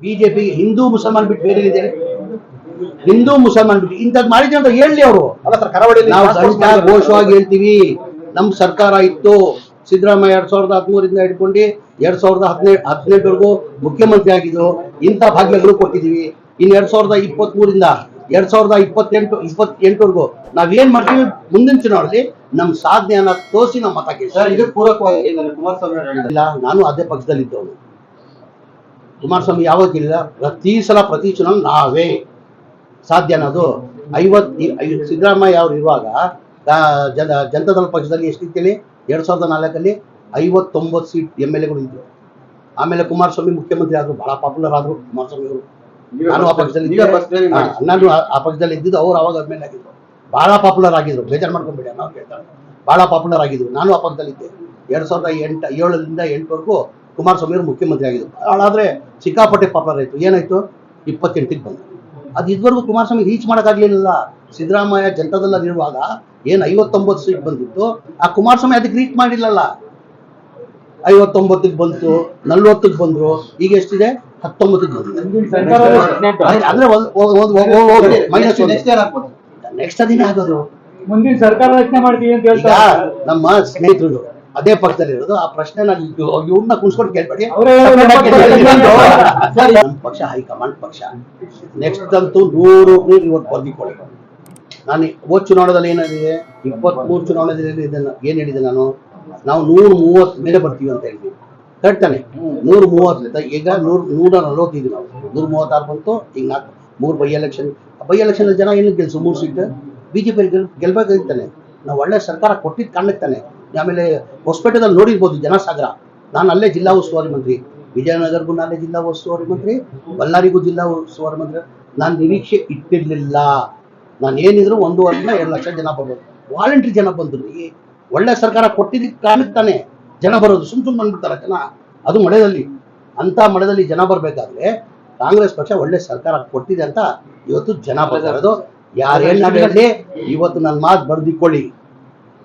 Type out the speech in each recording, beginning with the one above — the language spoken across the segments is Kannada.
ಬಿಜೆಪಿಗೆ ಹಿಂದೂ ಮುಸಲ್ಮಾನ್ ಬಿಟ್ಟು ಬೇರೆ ಇದೆ ಹಿಂದೂ ಮುಸಲ್ಮಾನ್ ಬಿಟ್ಟು ಇಂಥದ್ದು ಮಾಡಿದ್ರೆ ಅಂತ ಹೇಳಿ ಅವರು. ಅಲ್ಲ ಸರ್ ಕರಾವಳಿಯಲ್ಲಿ ನಾವು ಘೋಷವಾಗಿ ಹೇಳ್ತೀವಿ ನಮ್ಮ ಸರ್ಕಾರ ಇತ್ತು ಸಿದ್ದರಾಮಯ್ಯ ಎರಡ್ ಸಾವಿರದ ಹದಿಮೂರಿಂದ ಹಿಡ್ಕೊಂಡು ಎರಡ್ ಸಾವಿರದ ಹದಿನೆಂಟು ಹದಿನೆಂಟವರೆಗೂ ಮುಖ್ಯಮಂತ್ರಿ ಆಗಿದ್ದು ಇಂಥ ಭಾಗ್ಯಗಳು ಕೊಟ್ಟಿದ್ದೀವಿ. ಇನ್ನು ಎರಡ್ ಸಾವಿರದ ಇಪ್ಪತ್ತ್ ಮೂರಿಂದ ಎರಡ್ ಸಾವಿರದ ಇಪ್ಪತ್ತೆಂಟು ಇಪ್ಪತ್ತೆಂಟವರೆಗೂ ನಾವೇನ್ ಮಾಡ್ತೀವಿ ಮುಂದಿನ ಚುನಾವಣೆಯಲ್ಲಿ ನಮ್ಮ ಸಾಧನೆಯನ್ನ ತೋರಿಸಿ ನಮ್ಮ ಮತ ಕೇಳಿ ಸರ್ ಇದು ಪೂರಕವಾಗಿ ಕುಮಾರಸ್ವಾಮಿ ನಾನು ಅದೇ ಪಕ್ಷದಲ್ಲಿದ್ದವನು. ಕುಮಾರಸ್ವಾಮಿ ಯಾವಾಗ ಇಲ್ಲ ಪ್ರತಿ ಸಲ ಪ್ರತಿ ಚುನಾವಣೆ ನಾವೇ. ಸಾಧ್ಯ ಅನ್ನೋದು ಐವತ್ ಈ- ಐ- ಸಿದ್ದರಾಮಯ್ಯ ಅವರು ಇರುವಾಗ ಜನ ಜನತಾದಳ ಪಕ್ಷದಲ್ಲಿ ಎಷ್ಟಿತ್ತೇಳಿ ಎರಡು ಸಾವಿರದ ನಾಲ್ಕಲ್ಲಿ ಐವತ್ತೊಂಬತ್ತು ಸೀಟ್ ಎಂ ಎಲ್ ಎಗಳು ಇದ್ದರು ಆಮೇಲೆ ಕುಮಾರಸ್ವಾಮಿ ಮುಖ್ಯಮಂತ್ರಿ ಆದರು ಬಹಳ ಪಾಪ್ಯುಲರ್ ಆದ್ರು ಕುಮಾರಸ್ವಾಮಿ ಅವರು. ನಾನು ಆ ಪಕ್ಷದಲ್ಲಿ. ನಾನು ಆ- ಪಕ್ಷದಲ್ಲಿ ಇದ್ದಿದ್ದು ಅವ್ರು ಅವಾಗ ಎಂ ಎಲ್ ಆಗಿದ್ರು. ಬಹಳ ಪಾಪ್ಯುಲರ್ ಆಗಿದ್ರು. ಬೇಜಾರು ಮಾಡ್ಕೊಂಬೇಡಿ ನಾವು ಕೇಳ್ತಾರೆ. ಭಾಳ ಪಾಪ್ಯುಲರ್ ಆಗಿದ್ರು. ನಾನು ಆ ಪಕ್ಷದಲ್ಲಿ ಇದ್ದೆ. ಎರಡ್ ಸಾವಿರದ ಎಂಟು ಏಳರಿಂದ ಎಂಟವರೆಗೂ ಕುಮಾರಸ್ವಾಮಿ ಅವರು ಮುಖ್ಯಮಂತ್ರಿ ಆಗಿದ್ದರು ಹಾಳಾದ್ರೆ ಸಿಕ್ಕಾಪಟ್ಟೆ ಪಾಪ್ಯುಲರ್ ಆಯಿತು. ಏನಾಯ್ತು? ಇಪ್ಪತ್ತೆಂಟಿಗೆ ಬಂದು. ಅದು ಇದುವರೆಗೂ ಕುಮಾರಸ್ವಾಮಿ ರೀಚ್ ಮಾಡೋಕ್ಕಾಗಲಿಲ್ಲ. ಸಿದ್ದರಾಮಯ್ಯ ಜನತಾದಲ್ಲ ಇರುವಾಗ ಏನು ಐವತ್ತೊಂಬತ್ತು ಸೀಟ್ ಬಂದಿತ್ತು ಆ ಕುಮಾರಸ್ವಾಮಿ ಅದಕ್ಕೆ ರೀಚ್ ಮಾಡಿಲ್ಲಲ್ಲ. ಐವತ್ತೊಂಬತ್ತಕ್ಕೆ ಬಂತು ನಲ್ವತ್ತಕ್ಕೆ ಬಂದ್ರು ಈಗ ಎಷ್ಟಿದೆ? ಹತ್ತೊಂಬತ್ತಕ್ಕೆ ಬಂದಿದೆ. ಅಂದರೆ ಮೈನಸ್ ನೆಕ್ಸ್ಟ್ ಅದೇನೇ ಆಗೋದು ಮುಂದಿನ ಸರ್ಕಾರ ರಚನೆ ಮಾಡ್ತೀವಿ ಅಂತ ಹೇಳ್ತಾರೆ. ನಮ್ಮ ಸ್ನೇಹಿತರು ಅದೇ ಪಕ್ಷದಲ್ಲಿ ಇರೋದು. ಆ ಪ್ರಶ್ನೆ ನಾನು ಇವ್ರನ್ನ ಕುಣಿಸ್ಕೊಂಡು ಕೇಳ್ಬೇಡಿ. ನಮ್ಮ ಪಕ್ಷ ಹೈಕಮಾಂಡ್ ಪಕ್ಷ. ನೆಕ್ಸ್ಟ್ ಅಂತೂ ನೂರು ಇವತ್ತು ಬರ್ದಿಕೊಳ್ಳಿ. ನಾನು ಹೋದ ಚುನಾವಣೆದಲ್ಲಿ ಏನಾಗಿದೆ ಇಪ್ಪತ್ಮೂರು ಚುನಾವಣೆಯಲ್ಲಿ ಇದನ್ನ ಏನು ಹೇಳಿದೆ ನಾನು? ನಾವು ನೂರು ಮೂವತ್ತು ಮೇಲೆ ಬರ್ತೀವಿ ಅಂತ ಹೇಳಿದ್ವಿ. ಕಟ್ತಾನೆ ನೂರು ನೂರ ಮೂವತ್ತು ಈಗ ನೂರ ನೂರ ನಲವತ್ತೈದು ನಾವು. ನೂರ ಮೂವತ್ತಾರು ಬಂತು ಈಗ ನಾಲ್ಕು ಮೂರು ಬೈ ಎಲೆಕ್ಷನ್ ಬೈ ಎಲೆಕ್ಷನ್ ಜನ ಏನು ಗೆಲ್ಸು? ಮೂರು ಸೀಟ್ ಬಿಜೆಪಿ ಗೆಲ್ ಗೆಲ್ಬೇಕಾಗಿತ್ತಾನೆ ನಾವು ಒಳ್ಳೆ ಸರ್ಕಾರ ಕೊಟ್ಟಿದ್ದು ಕಾಣಕ್ತಾನೆ ಆಮೇಲೆ ಹೊಸಪೇಟೆದಲ್ಲಿ ನೋಡಿರ್ಬೋದು ಜನಸಾಗರ. ನಾನು ಅಲ್ಲೇ ಜಿಲ್ಲಾ ಉಸ್ತುವಾರಿ ಮಂತ್ರಿ. ವಿಜಯನಗರಗೂ ನಾನೇ ಜಿಲ್ಲಾ ಉಸ್ತುವಾರಿ ಮಂತ್ರಿ. ಬಳ್ಳಾರಿಗೂ ಜಿಲ್ಲಾ ಉಸ್ತುವಾರಿ ಮಂತ್ರಿ. ನಾನು ನಿರೀಕ್ಷೆ ಇಟ್ಟಿರ್ಲಿಲ್ಲ. ನಾನು ಏನಿದ್ರು ಒಂದೂವರೆಯಿಂದ ಎರಡು ಲಕ್ಷ ಜನ ಬರ್ಬೋದು. ವಾಲಂಟ್ರಿ ಜನ ಬಂದ್ರು. ಈ ಒಳ್ಳೆ ಸರ್ಕಾರ ಕೊಟ್ಟಿದ್ದಕ್ಕೆ ಕಾರಣಕ್ಕೆ ತಾನೆ ಜನ ಬರೋದು. ಸುಮ್ ಸುಮ್ ಬಂದ್ಬಿಡ್ತಾರೆ ಜನ. ಅದು ಮಳೆಯಲ್ಲಿ ಅಂತ ಮಳೆದಲ್ಲಿ ಜನ ಬರಬೇಕಾದ್ರೆ ಕಾಂಗ್ರೆಸ್ ಪಕ್ಷ ಒಳ್ಳೆ ಸರ್ಕಾರ ಕೊಟ್ಟಿದೆ ಅಂತ ಇವತ್ತು ಜನ ಬರ್ತಾರದು ಯಾರೇನು ಹೇಳಿ ಇವತ್ತು ನನ್ನ ಮಾತು ಬರ್ದಿಕೊಳ್ಳಿ.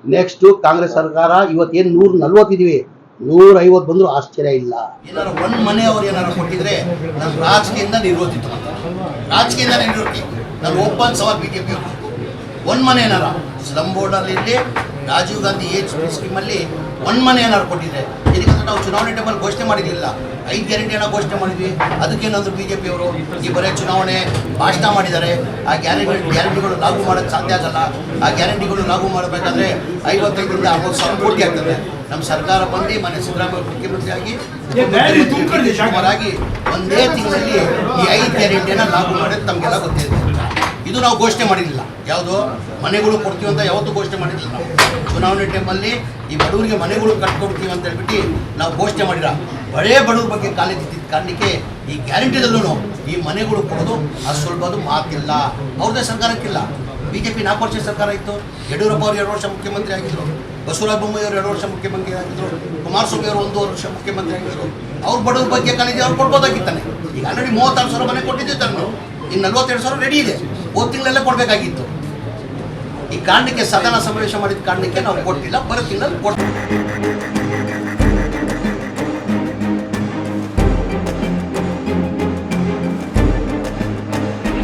ನೆಕ್ಸ್ಟ್ ಕಾಂಗ್ರೆಸ್ ಸರ್ಕಾರ ಇವತ್ತೇನು ನೂರ ನಲ್ವತ್ತಿದೀವಿ. ನೂರ ಐವತ್ತು ಬಂದ್ರು ಆಶ್ಚರ್ಯ ಇಲ್ಲ. ಏನಾರ ಒಂದ್ ಮನೆ ಅವ್ರು ಏನಾರು ಕೊಟ್ಟಿದ್ರೆ ನಾನು ರಾಜಕೀಯದಿಂದ ಅಂತ. ರಾಜಕೀಯದಿಂದ ನಿವೃತ್ತಿ ನಾನು ಓಪನ್ ಸವಾಲ್ ಬಿಜೆಪಿ ಒಂದ್ ಮನೆ ಏನಾರ. ಸ್ಲಂ ಬೋರ್ಡ್ ಅಲ್ಲಿ ಇರ್ಲಿ, ರಾಜೀವ್ ಗಾಂಧಿ ಏಜ್ ಸ್ಕೀಮಲ್ಲಿ ಒಂದ್ ಮನೆ ಏನಾದ್ರು ಕೊಟ್ಟಿದ್ರೆ ಇದಕ್ಕೆ ನಾವು ಚುನಾವಣೆ ಟೈಮಲ್ಲಿ ಘೋಷಣೆ ಮಾಡಿರಲಿಲ್ಲ. ಐದು ಗ್ಯಾರಂಟಿ ಏನೋ ಘೋಷಣೆ ಮಾಡಿದ್ವಿ. ಅದಕ್ಕೇನಾದ್ರು ಜೆ ಅವರು ಈ ಬರೇ ಚುನಾವಣೆ ಭಾಷಣ ಮಾಡಿದ್ದಾರೆ. ಆ ಗ್ಯಾರಂಟಿ ಗ್ಯಾರಂಟಿಗಳು ಲಾಗು ಮಾಡೋಕ್ಕೆ ಸಾಧ್ಯ ಆಗಲ್ಲ. ಆ ಗ್ಯಾರಂಟಿಗಳು ಲಾಗು ಮಾಡಬೇಕಾದ್ರೆ ಐವತ್ತೈದರಿಂದ ಅರವತ್ತು ಸಾವಿರ ಕೋಟಿ ಆಗ್ತದೆ. ನಮ್ಮ ಸರ್ಕಾರ ಬಂದು ಮನೆ ಸಿದ್ದರಾಮಯ್ಯ ಮುಖ್ಯಮಂತ್ರಿ ಆಗಿ ಉಪಮುಖ್ಯಮಂತ್ರಿ ಕುಮಾರ್ ಆಗಿ ಒಂದೇ ತಿಂಗಳಲ್ಲಿ ಈ ಐದು ಗ್ಯಾರಂಟಿಯನ್ನು ಲಾಗು ಮಾಡೋದು ತಮಗೆಲ್ಲ ಗೊತ್ತಿದೆ ಇದು ನಾವು ಘೋಷಣೆ ಮಾಡಿರಲಿಲ್ಲ. ಯಾವುದು? ಮನೆಗಳು ಕೊಡ್ತೀವಿ ಅಂತ ಯಾವತ್ತು ಘೋಷಣೆ ಮಾಡಿರಲಿಲ್ಲ ನಾವು. ಚುನಾವಣೆ ಟೈಮಲ್ಲಿ ಈ ಬಡವರಿಗೆ ಮನೆಗಳು ಕಟ್ಕೊಡ್ತೀವಿ ಅಂತ ಹೇಳ್ಬಿಟ್ಟು ನಾವು ಘೋಷಣೆ ಮಾಡಿರ ಬಳೆ ಬಡವ್ರ ಬಗ್ಗೆ ಕಾಲೇಜಿದ್ದ ಕಾರಣಕ್ಕೆ ಈ ಗ್ಯಾರಂಟಿದಲ್ಲೂ ಈ ಮನೆಗಳು ಕೊಡೋದು ಅದು ಸ್ವಲ್ಪ ಅದು ಮಾತಿಲ್ಲ. ಅವ್ರದ್ದೇ ಸರ್ಕಾರಕ್ಕಿಲ್ಲ. ಬಿ ಜೆ ಪಿ ನಾಲ್ಕು ವರ್ಷ ಸರ್ಕಾರ ಇತ್ತು. ಯಡಿಯೂರಪ್ಪ ಅವರು ಎರಡು ವರ್ಷ ಮುಖ್ಯಮಂತ್ರಿ ಆಗಿದ್ದರು ಬಸವರಾಜ ಬೊಮ್ಮಾಯಿ ಅವರು ಎರಡು ವರ್ಷ ಮುಖ್ಯಮಂತ್ರಿ ಆಗಿದ್ದರು ಕುಮಾರಸ್ವಾಮಿ ಅವರು ಒಂದು ವರ್ಷ ಮುಖ್ಯಮಂತ್ರಿ ಆಗಿದ್ದರು ಅವ್ರ ಬಡವ್ರ ಬಗ್ಗೆ ಕಾಲಿದ್ದೆ ಅವ್ರು ಕೊಡ್ಬೋದಾಗಿತ್ತಾನೆ. ಈಗ ಆಲ್ರೆಡಿ ಮೂವತ್ತಾರು ಸಾವಿರ ಮನೆ ಕೊಟ್ಟಿದ್ದೆ ತಾನು. ಇನ್ನು ನಲ್ವತ್ತೆರಡು ಸಾವಿರ ರೆಡಿ ಇದೆ. ಹೋದ ತಿಂಗಳಲ್ಲೇ ಕೊಡಬೇಕಾಗಿತ್ತು. ಈ ಕಾರಣಕ್ಕೆ ಸದನ ಸಮಾವೇಶ ಮಾಡಿದ ಕಾರಣಕ್ಕೆ ನಾವು ಕೊಟ್ಟಿಲ್ಲ ಬರೋ ತಿಂಗಳಲ್ಲಿ ಕೊಡ್ತೀವಿ.